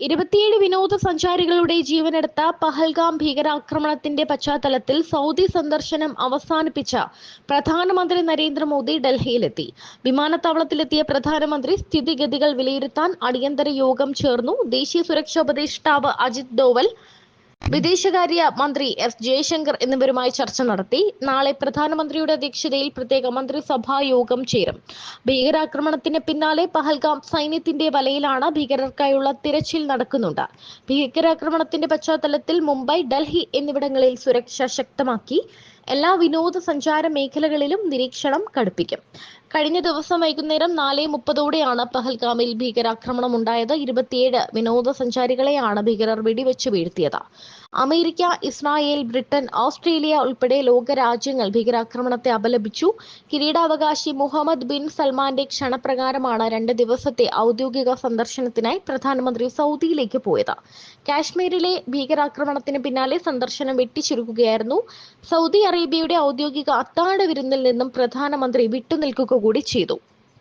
ഇരുപത്തിയേഴ് വിനോദസഞ്ചാരികളുടെ ജീവനെടുത്ത പഹൽഗാം ഭീകരാക്രമണത്തിന്റെ പശ്ചാത്തലത്തിൽ സൗദി സന്ദർശനം അവസാനിപ്പിച്ച പ്രധാനമന്ത്രി നരേന്ദ്രമോദി ഡൽഹിയിലെത്തി. വിമാനത്താവളത്തിലെത്തിയ പ്രധാനമന്ത്രി സ്ഥിതിഗതികൾ വിലയിരുത്താൻ അടിയന്തര യോഗം ചേർന്നു. ദേശീയ സുരക്ഷാ ഉപദേഷ്ടാവ് അജിത് ഡോവൽ വിദേശകാര്യ മന്ത്രി എസ് ജയശങ്കർ എന്നിവരുമായി ചർച്ച നടത്തി. നാളെ പ്രധാനമന്ത്രിയുടെ അധ്യക്ഷതയിൽ പ്രത്യേക മന്ത്രിസഭാ യോഗം ചേരും. ഭീകരാക്രമണത്തിന് പിന്നാലെ പഹൽഗാം സൈന്യത്തിന്റെ വലയിലാണ് ഭീകരർക്കായുള്ള തിരച്ചിൽ നടക്കുന്നുണ്ട്. ഭീകരാക്രമണത്തിന്റെ പശ്ചാത്തലത്തിൽ മുംബൈ ഡൽഹി എന്നിവിടങ്ങളിൽ സുരക്ഷ ശക്തമാക്കി. എല്ലാ വിനോദസഞ്ചാര മേഖലകളിലും നിരീക്ഷണം കടുപ്പിക്കും. കഴിഞ്ഞ ദിവസം വൈകുന്നേരം നാല് മുപ്പതോടെയാണ് പഹൽഗാമിൽ ഭീകരാക്രമണം ഉണ്ടായത്. ഇരുപത്തിയേഴ് വിനോദസഞ്ചാരികളെയാണ് ഭീകരർ വെടിവെച്ച് വീഴ്ത്തിയത്. അമേരിക്ക ഇസ്രായേൽ ബ്രിട്ടൻ ഓസ്ട്രേലിയ ഉൾപ്പെടെ ലോകരാജ്യങ്ങൾ ഭീകരാക്രമണത്തെ അപലപിച്ചു. കിരീടാവകാശി മുഹമ്മദ് ബിൻ സൽമാന്റെ ക്ഷണപ്രകാരമാണ് രണ്ട് ദിവസത്തെ ഔദ്യോഗിക സന്ദർശനത്തിനായി പ്രധാനമന്ത്രി സൗദിയിലേക്ക് പോയത്. കാശ്മീരിലെ ഭീകരാക്രമണത്തിന് പിന്നാലെ സന്ദർശനം വെട്ടിച്ചുരുക്കുകയായിരുന്നു. സൗദി അറേബ്യയുടെ ഔദ്യോഗിക അത്താഴ വിരുന്നിൽ നിന്നും പ്രധാനമന്ത്രി വിട്ടുനിൽക്കുക കൂടി ചെയ്തു.